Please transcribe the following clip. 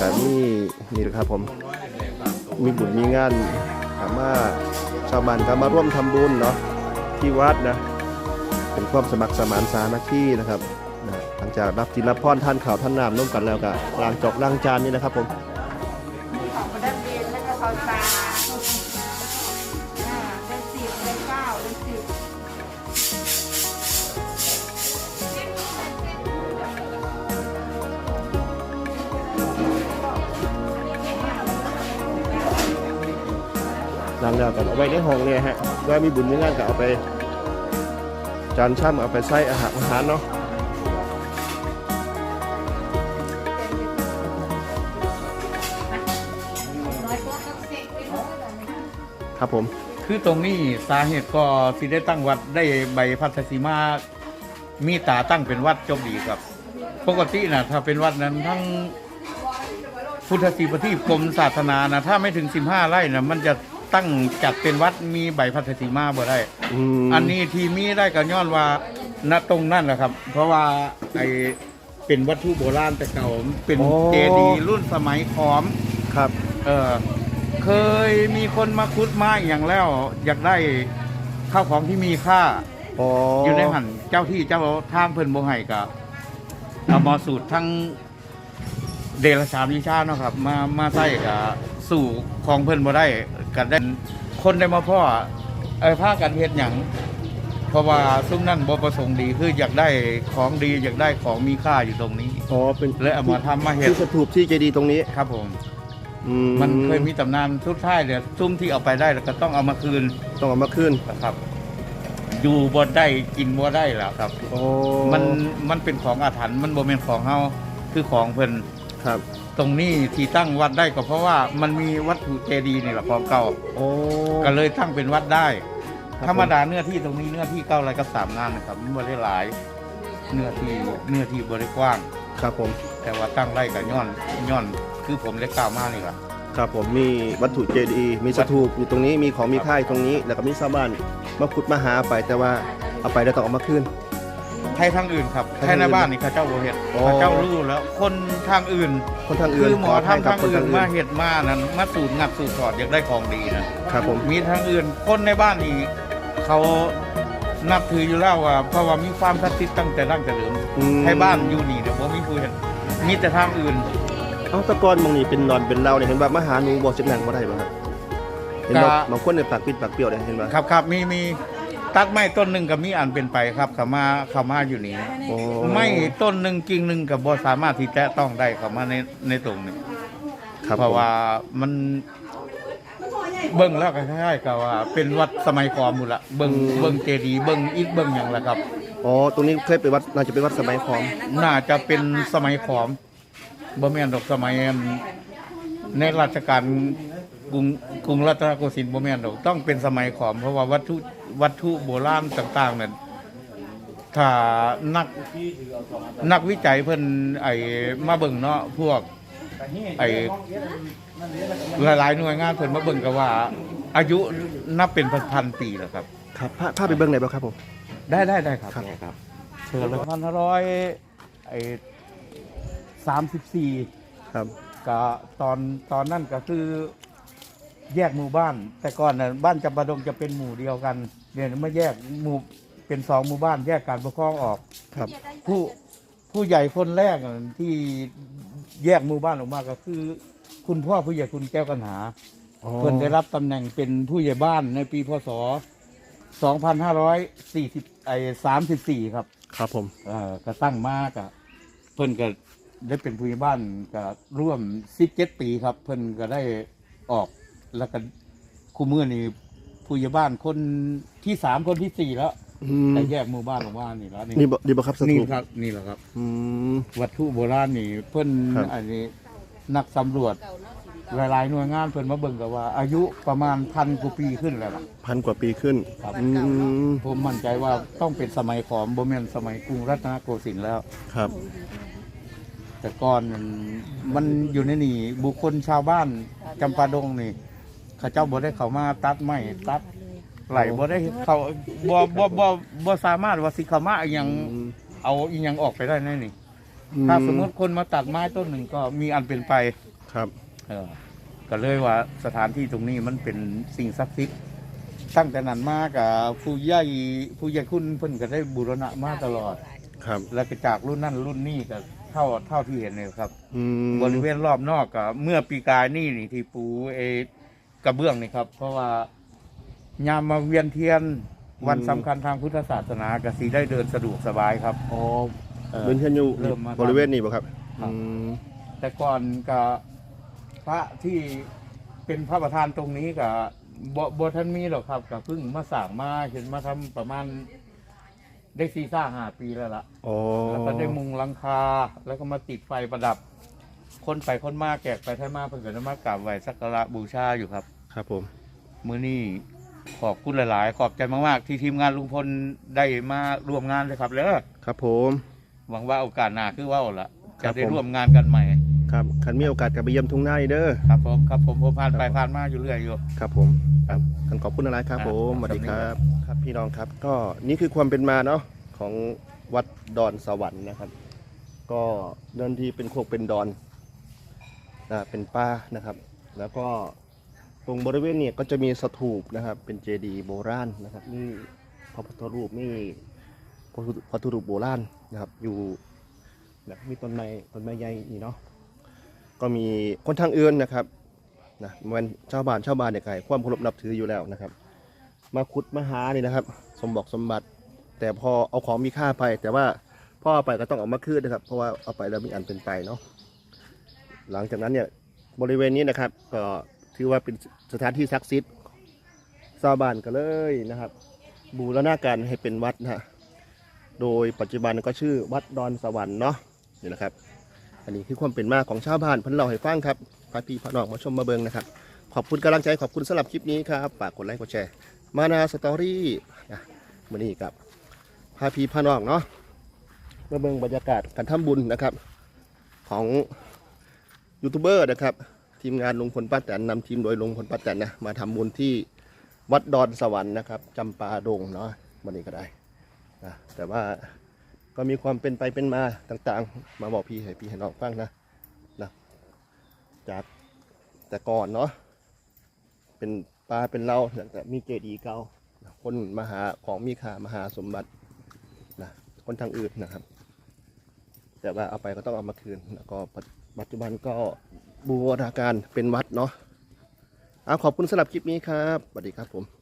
ก็มีนี่นี่ครับผมมีบุญมีงานสามารถชาวบ้านก็มาร่วมทำบุญเนาะที่วัดนะเป็นความสมัครสมานสามัคคีนะครับหลังจากรับจิรับพรท่านข่าวท่านนามร่วมกันแล้วก็ล้างจอกล้างจานนี่นะครับผม ล้างแล้วกันเอาไว้ในห้องเนี่ยฮะว่ามีบุญมีงานก็เอาไป จานช่ำเอาไปใส่อาหารอาหารเนาะครับผม คือตรงนี้สาเหตุก็สิได้ตั้งวัดได้ใบพัทธสีมามีตาตั้งเป็นวัดจบดีครับ ปกตินะถ้าเป็นวัดนั้นทั้งพุทธศีปฏิกรมศาสนานะถ้าไม่ถึง 15ไร่นะมันจะ ตั้งจัดเป็นวัดมีใบพัทธสีมาบ่ได้ อืมอันนี้ที่มีได้ก็ย้อนว่าณตรงนั่นแหละครับ เพราะว่าไอเป็นวัตถุโบราณแต่เก่าเป็นเจดีย์รุ่นสมัยขอม ครับ เออเคยมีคนมาคุดมาอหย่างแล้ว อยากได้ข้าวของที่มีค่า อ๋อออยู่ในหันเจ้าที่เจ้าทางเพิ่นบ่ให้กับเอามาสูตรทั้งเดลฉานวิชาเนาะครับ มามาใส่กับสู่ของเพิ่นบ่ได้ กันได้คนได้มาพ่อเออพากันเฮ็ดหยังเพราะว่าซุ้มนั่นบ่ประสงค์ดีคืออยากได้ของดีอยากได้ของมีค่าอยู่ตรงนี้อ๋อเป็นเลยเอามาทำมาเฮ็ดที่สถูปที่เจดีย์ตรงนี้ครับผมอืมันเคยมีตำนานทุกท้ายเลยซุ้มที่เอาไปได้แล้วก็ต้องเอามาคืนต้องเอามาขึ้นนะครับ อยู่บ่ได้กินบ่ได้แล้วครับ โอ้มันมันเป็นของอาถรรพ์มันบ่แม่นของเฮาคือของเพิ่น ครับ ตรงนี้ที่ตั้งวัดได้ก็เพราะว่ามันมีวัตถุเจดีย์นี่แหละของเก่าโอ้ก็เลยตั้งเป็นวัดได้ครับธรรมดาเนื้อที่ตรงนี้เนื้อที่เก้าไรกับสามงานนะครับมันบ่ได้หลาย เนื้อที่เนื้อที่บ่ได้กว้าง ครับผม แต่ว่าตั้งไร่กับย้อนย้อนคือผมได้กล่าวมานี่ล่ะครับผมมีวัตถุเจดีย์มีสถูปอยู่ตรงนี้มีของมีค่ายตรงนี้ แล้วก็มีชาวบ้านมาขุดมาหาไปแต่ว่าเอาไปแล้วต้องเอามาขึ้น ไทยทางอื่นครับไทยไททางอื่นยในบ้านนี่เข้าเจ้าบ่เฮ็ดโอ้เข้าเจ้ารู้แล้ว คนทางอื่น คนทางอื่นคือหมอขภัยทำกับทางคนอื่ทานงอื่มานเห็ดมานั้นมาสูตรงัดสูตรถอดอยากได้ของดีนะครับผม มีทางอื่นคนในบ้านนี่เขานับถืออยู่แล้วว่าเพราะว่ามีความศักดิ์สิทธิ์ตั้งแต่ดั้งแต่เดิมอืม ให้บ้านอยู่นี่เดี๋ยวผมมีคุยเห็นมีแต่ทางอื่น เอาตะกอนมองนี่เป็นนอนเป็นเราเนี่ยเห็นว่ามาหาหนูบ่สิบหนังบ่ได้บ่ครับเห็นบ่กะ บางคนเนี่ยปากปิดปากเปรี้ยวเนี่ยเห็นบ่ครับครับมีมี ตัดไม้ต้นหนึ่งกับมีอันเป็นไปครับเขามาเขามาอยู่นี่โอ้ไม่ต้นหนึ่งกิ่งหนึ่งกับบ่สามารถที่จะต้องได้เขามาในในตรงนี้ครับเพราะว่ามันเบิ่งแล้วก็คล้ายๆกับว่าเป็นวัดสมัยก่อนหมดละเบิ่งเบิ่งเจดีย์เบิ่งอีกเบิ่งอย่างละครับ อ๋อ ตรงนี้เคยเป็นวัดน่าจะเป็นวัดสมัยขอม น่าจะเป็นสมัยขอมบ่แม่นดอกสมัยอันในราชการ กรุงกรุงรัตนโกสินทร์บ่แม่นดอกต้องเป็นสมัยขอมเพราะว่าวัตถุวัตถุโบราณต่างๆนั้นถ้านักนักวิจัยเพิ่นไอ้มาเบิ่งเนาะพวก ไอ้ หลายๆหน่วยงานเพิ่นมาเบิ่งก็ว่า อายุนับเป็นพันๆปีแล้วครับ ครับพาพาไปเบิ่งได้บ่ครับผม ได้ได้ได้ครับครับครับ เชิญเลยพันร้อยไอ้สามสิบสี่ ครับ ก็ตอนตอนนั้นก็คือ แยกหมู่บ้าน แต่ก่อนน่ะบ้านจำปาดงจะเป็นหมู่เดียวกันเนี่ยมาแยกหมู่เป็นสองหมู่บ้านแยกการปกครองออก ครับ ผู้ผู้ใหญ่คนแรกน่ะที่แยกหมู่บ้านออกมาก็คือ คุณพ่อผู้ใหญ่คุณแก้วกันหา อ๋อเพิ่นได้รับตำแหน่งเป็นผู้ใหญ่บ้านในปีพศ 2540ไอ้34 ครับครับผมเอ่อก็ตั้งมากะเพิ่นก็ได้เป็นผู้ใหญ่บ้านก็ร่วม 17 ปีครับ เพิ่นก็ได้ออก แล้วก็คู่มือนี่ผู้ใหญ่บ้านคนที่สามคนที่สี่แล้วอืมแต่แยกหมู่บ้านออกมานี่แล้วนี่บ่นี่บ่ครับสนี่ถูปครับนี่แหละครับ อืม วัตถุโบราณนี่เพิ่นครับ อันนี้นักสำรวจ หลายๆหน่วยงานเพิ่นมาเบิ่งกับว่า อายุประมาณพันกว่าปีขึ้นแล้วล่ะพันกว่าปีขึ้นครับอืมผมมั่นใจว่าต้องเป็นสมัยของบ่แม่นสมัยกรุงรัตนโกสินทร์แล้ว ครับ แต่ก่อนมันมันอยู่ในนี่บุคคลชาวบ้านจำปาดงนี่ เขาเจ้าบ่ได้เข้ามาตัดไม้ตัดไหลบ่ได้เขาบ่บ่บ่บ่สามารถว่าสิเข้ามาอีหยังอืมเอาอีหยังออกไปได้แน่นี่ถ้าสมมติคนมาตัดไม้ต้นหนึ่งก็มีอันเป็นไป ครับ เออก็เลยว่าสถานที่ตรงนี้มันเป็นสิ่งศักดิ์สิทธิ์ตั้งแต่นั้นมากับผู้ใหญ่ผู้ใหญ่คุณเพิ่นก็ได้บูรณะมาตลอด ครับ แล้วก็จากรุ่นนั้นรุ่นนี้ก็เท่าเท่าที่เห็นเลยครับ อืมบริเวณรอบนอกก็เมื่อปีกายนี่นี่ที่ปูเอ กระเบื้องนี่ครับ เพราะว่ายามมาเวียนเทียนวันสำคัญทางพุทธศาสนาก็สีได้เดินสะดวกสบายครับ อ๋อเออเดินเทียนอยู่เริ่มมา บริเวณนี้บ่ครับครับอืมแต่ก่อนก็พระที่เป็นพระประธานตรงนี้ก็บ่บ่ท่านมีหรอกครับก็เพิ่งมาสร้างมาเห็นมาทำประมาณได้ซีซ่าห้าปีแล้วล่ะ อ๋อแล้วก็ได้มุงหลังคาแล้วก็มาติดไฟประดับ คนไปคนมาแกกไปไทยมาเพิ่นก็ได้มากราบไหว้สักการะบูชาอยู่ครับ ครับผม มื้อนี้ขอบคุณหลาย ๆ ขอบใจมาก ๆ ที่ทีมงานลุงพลได้มาร่วมงานเลยครับแล้วครับผม หวังว่าโอกาสหน้าคือว่าละครัจะบได้ผมร่วมงานกันใหม่ ครับคันมีโอกาสกลับไปเยี่ยมทุ่งนาอีกเด้อ ครับผมครับผมผมผ่านไปผ่านมาอยู่เรื่อยอยู่ ครับผมครับท่านขอบคุณอะไรครับอ่าผมสครับวัสดีครับ ครับพี่น้องครับ ก็นี่คือความเป็นมาเนาะของวัดดอนสวรรค์นะครับ ก็เดินทีเป็นโคกเป็นดอน นะเป็นป้านะครับ แล้วก็ตรงบริเวณเนี่ยก็จะมีสถูปนะครับ เป็นเจดีย์โบราณนะครับนี่พระพุทธรูปนี่พระพุทธรูปโบราณนะครับ อยู่นะมีต้นไม้ต้นไม้ใหญ่นี่เนาะก็มีคนทางอื่นนะครับนะมันชาวบ้านชาวบ้านเนี่ยไก่ความเคารพนับถืออยู่แล้วนะครับ มาขุดมาหานี่นะครับ สมบอกสมบัติ แต่พอเอาของมีค่าไป แต่ว่าพ่อไปก็ต้องเอามาคืนนะครับ เพราะว่าเอาไปแล้วมีอันเป็นไปเนาะ หลังจากนั้นเนี่ยบริเวณนี้นะครับ ก็ถือว่าเป็นสถานที่ศักดิ์สิทธิ์ชาวบ้านก็เลยนะครับ บูรณาการให้เป็นวัดนะโดยปัจจุบันก็ชื่อวัดดอนสวรรค์เนาะนี่นะครับ อันนี้คือความเป็นมาของชาวบ้านพิ่นเล่าให้ฟังครับพาพี่พาน้องมาชมมาเบิงนะครับ ขอบคุณกำลังใจขอบคุณสำหรับคลิปนี้ครับฝากกดไลค์กดแชร์ มานาสตอรี่นะมื้อนี้กับพาพี่พาน้องเนาะมาเบิงบรรยากาศการทำบุญนะครับของ ยูทูบเบอร์นะครับ ทีมงานลุงพลป้าแตนนำทีมโดยลุงพลป้าแตนนะมาทำบุญที่วัดดอนสวรรค์นะครับจำปาดงเนาะวันนี้ก็ได้นะแต่ว่าก็มีความเป็นไปเป็นมาต่างๆ มาบอกพี่ให้พี่ให้น้องฟังนะนะจากแต่ก่อนเนาะเป็นปลาเป็นเราแต่มีเจดีย์เก่าคนมาหาของมีค่ามหาสมบัตินะคนทางอื่นนะครับ แต่ว่าเอาไปก็ต้องเอามาคืนแล้วก็ ปัจจุบันก็บูรณาการเป็นวัดเนาะเอาขอบคุณสำหรับคลิปนี้ครับสวัสดีครับผม